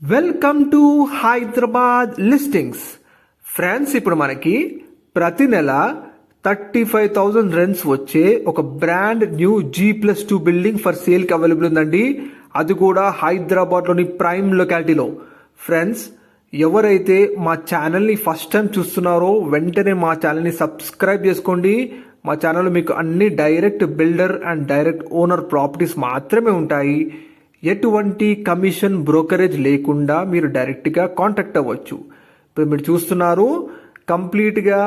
Welcome to Hyderabad listings friends ఇప్పుడు మనకి ప్రతి నెల థర్టీ ఫైవ్ థౌజండ్ రెంట్స్ వచ్చే ఒక brand new G plus two building for సేల్కి అవైలబుల్ ఉందండి. అది కూడా హైదరాబాద్లోని ప్రైమ్ లొకాలిటీలో ఫ్రెండ్స్ ఎవరైతే మా ఛానల్ని ఫస్ట్ టైం చూస్తున్నారో వెంటనే మా ఛానల్ని సబ్స్క్రైబ్ చేసుకోండి. మా ఛానల్లో మీకు అన్ని direct builder and direct owner properties మాత్రమే ఉంటాయి. ఎటువంటి కమిషన్ బ్రోకరేజ్ లేకుండా మీరు డైరెక్ట్గా కాంటాక్ట్ అవ్వచ్చు. ఇప్పుడు మీరు చూస్తున్నారు కంప్లీట్గా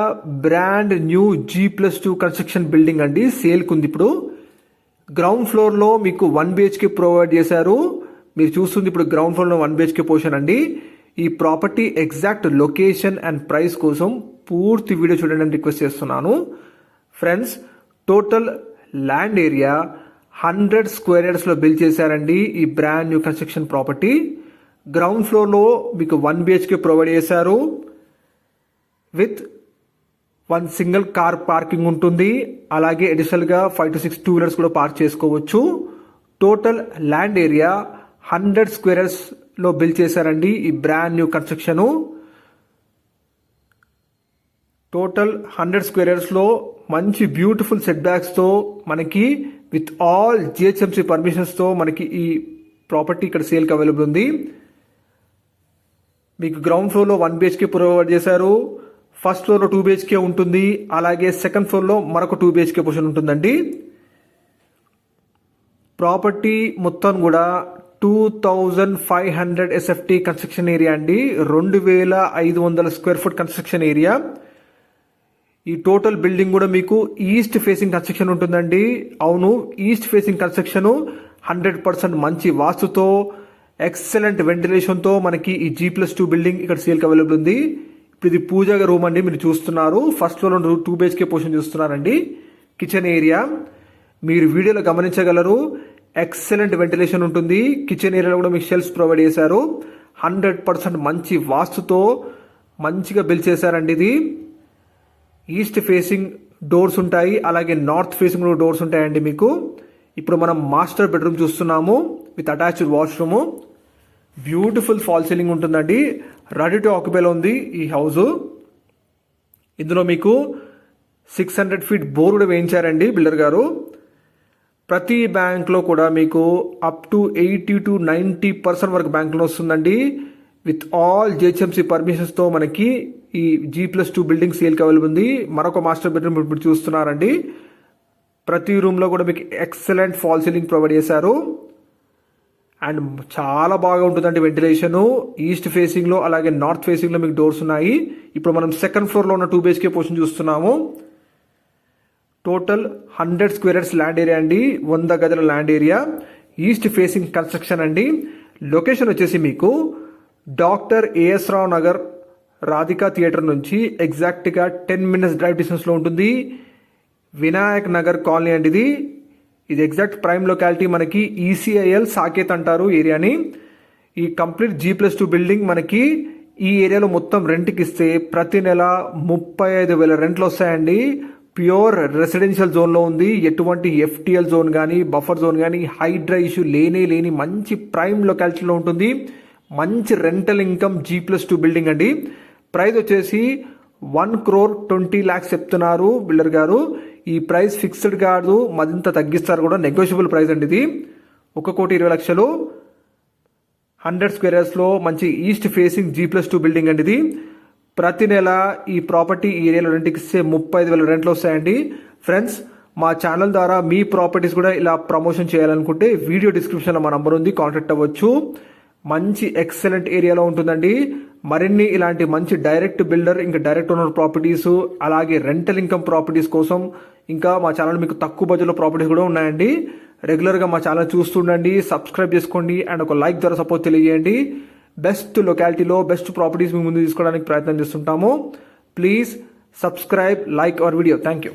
brand new G plus two construction building అండి సేల్కి ఉంది ఇప్పుడు. గ్రౌండ్ ఫ్లోర్లో మీకు వన్ బిహెచ్కే ప్రొవైడ్ చేశారు. మీరు చూస్తుంది ఇప్పుడు గ్రౌండ్ ఫ్లోర్లో వన్ బిహెచ్కే పోర్షన్ అండి. ఈ property exact location and price కోసం పూర్తి వీడియో చూడండి అని రిక్వెస్ట్ చేస్తున్నాను. Friends total land area hundred square యార్డ్స్లో build చేశారండి ఈ brand new construction property. Ground ఫ్లోర్లో మీకు వన్ బిహెచ్కే ప్రొవైడ్ చేశారు. With one single car parking ఉంటుంది. అలాగే అడిషనల్గా five to six two wheelers కూడా పార్క్ చేసుకోవచ్చు. టోటల్ ల్యాండ్ ఏరియా హండ్రెడ్ స్క్వేరర్స్లో బిల్డ్ చేశారండి ఈ brand new construction. Total hundred స్క్వేరర్స్లో మంచి బ్యూటిఫుల్ సెట్ బ్యాక్స్తో మనకి విత్ ఆల్ జిహెచ్ఎంసీ పర్మిషన్స్తో మనకి ఈ ప్రాపర్టీ ఇక్కడ సేల్కి అవైలబుల్ ఉంది. మీకు గ్రౌండ్ ఫ్లోర్లో వన్ బిహెచ్కే ప్రొవైడ్ చేశారు. ఫస్ట్ ఫ్లోర్లో టూ బిహెచ్కే ఉంటుంది. అలాగే సెకండ్ ఫ్లోర్లో మరొక టూ బిహెచ్కే పొజిషన్ ఉంటుందండి. ప్రాపర్టీ మొత్తం కూడా two thousand five hundred SFT construction area అండి. రెండు వేల ఐదు వందల స్క్వేర్ ఫుట్ కన్స్ట్రక్షన్ ఏరియా ఈ టోటల్ బిల్డింగ్ కూడా మీకు ఈస్ట్ ఫేసింగ్ కన్స్ట్రక్షన్ ఉంటుందండి. అవును east facing construction hundred percent మంచి వాస్తుతో ఎక్సలెంట్ వెంటిలేషన్తో మనకి ఈ జీ ప్లస్ టూ బిల్డింగ్ ఇక్కడ సేల్కి అవైలబుల్ ఉంది. ఇప్పుడు ఇది పూజగా రూమ్ అండి మీరు చూస్తున్నారు. ఫస్ట్ ఫ్లోర్లో టూ బిహెచ్కే పోర్షన్ చూస్తున్నారండి. Kitchen area. మీరు వీడియోలో గమనించగలరు. ఎక్సలెంట్ వెంటిలేషన్ ఉంటుంది. కిచెన్ ఏరియాలో కూడా మీకు షెల్ఫ్స్ ప్రొవైడ్ చేశారు. హండ్రెడ్ పర్సెంట్ మంచి వాస్తుతో మంచిగా బిల్ చేశారండి ఇది. ఈస్ట్ ఫేసింగ్ డోర్స్ ఉంటాయి అలాగే నార్త్ ఫేసింగ్ డోర్స్ ఉంటాయండి మీకు. ఇప్పుడు మనం మాస్టర్ బెడ్రూమ్ చూస్తున్నాము with attached washroom. Beautiful fall ceiling ఉంటుందండి. రెడీ టు ఆక్యుపైలో ఉంది ఈ హౌస్. ఇందులో మీకు సిక్స్ హండ్రెడ్ ఫీట్ బోర్ కూడా వేయించారండి బిల్డర్ గారు. ప్రతి బ్యాంక్లో కూడా మీకు up to eighty to ninety percent వరకు బ్యాంకులో వస్తుందండి. విత్ ఆల్ జిహెచ్ఎంసీ పర్మిషన్స్తో మనకి ఈ జీ ప్లస్ టూ బిల్డింగ్ సేల్కి అవైలబుల్ ఉంది. మరొక మాస్టర్ బెడ్రూమ్ ఇప్పుడు చూస్తున్నారండి. ప్రతి రూమ్లో కూడా మీకు ఎక్సలెంట్ ఫాల్ సీలింగ్ ప్రొవైడ్ చేశారు. అండ్ చాలా బాగా ఉంటుందండి వెంటిలేషన్ ఈస్ట్ ఫేసింగ్లో అలాగే నార్త్ ఫేసింగ్లో మీకు డోర్స్ ఉన్నాయి. ఇప్పుడు మనం సెకండ్ ఫ్లోర్లో ఉన్న టూ బిహెచ్కే పోర్షన్ చూస్తున్నాము. Total hundred squares land area అండి. వంద గదుల land area east facing construction అండి. లొకేషన్ వచ్చేసి మీకు doctor AS Rao Nagar Radhika theatre నుంచి ఎగ్జాక్ట్గా టెన్ మినిట్స్ డ్రైవ్ డిస్టెన్స్లో ఉంటుంది. వినాయక్ నగర్ కాలనీ అండి ఇది. ఇది ఎగ్జాక్ట్ ప్రైమ్ లొకాలిటీ మనకి ఈసీఐఎల్ సాకేత్ అంటారు ఏరియాని. ఈ complete G plus two building మనకి ఈ ఏరియాలో మొత్తం రెంట్కి ఇస్తే ప్రతి నెల ముప్పై ఐదు వేల రెంట్లు వస్తాయండి. ప్యూర్ రెసిడెన్షియల్ జోన్లో ఉంది. ఎటువంటి ఎఫ్టీఎల్ జోన్ కానీ బఫర్ జోన్ కానీ హైడ్రా ఇష్యూ లేనే లేని మంచి ప్రైమ్ లొకాలిటీలో ఉంటుంది. మంచి rental income G plus two building అండి. ప్రైస్ వచ్చేసి వన్ క్రోర్ ట్వంటీ ల్యాక్స్ చెప్తున్నారు బిల్డర్ గారు. ఈ ప్రైస్ ఫిక్స్డ్ కాదు మరింత తగ్గిస్తారు కూడా నెగోషియబుల్ ప్రైస్ అండి ఇది. ఒక కోటి ఇరవై లక్షలు. హండ్రెడ్ స్క్వేరర్స్లో మంచి east facing G plus two building అండి ఇది. ప్రతి నెల ఈ ప్రాపర్టీ ఈ ఏరియాలో రెంట్కి ఇస్తే ముప్పై ఐదు వేల రెంట్లు వస్తాయండి. ఫ్రెండ్స్ మా ఛానల్ ద్వారా మీ ప్రాపర్టీస్ కూడా ఇలా ప్రమోషన్ చేయాలనుకుంటే వీడియో డిస్క్రిప్షన్లో మా నంబర్ ఉంది కాంటాక్ట్ అవ్వచ్చు. మంచి ఎక్సలెంట్ ఏరియాలో ఉంటుందండి. మరిన్ని ఇలాంటి మంచి డైరెక్ట్ బిల్డర్ ఇంకా డైరెక్ట్ ఓనర్ ప్రాపర్టీస్ అలాగే రెంటల్ ఇన్కమ్ ప్రాపర్టీస్ కోసం ఇంకా మా ఛానల్ మీకు తక్కువ బడ్జెట్లో ప్రాపర్టీస్ కూడా ఉన్నాయండి. రెగ్యులర్గా మా ఛానల్ చూస్తుండండి సబ్స్క్రైబ్ చేసుకోండి అండ్ ఒక లైక్ ద్వారా సపోర్ట్ తెలియజేయండి. బెస్ట్ లొకాలిటీలో బెస్ట్ ప్రాపర్టీస్ మీ ముందు తీసుకోవడానికి ప్రయత్నం చేస్తుంటాము. Please subscribe like our video. Thank you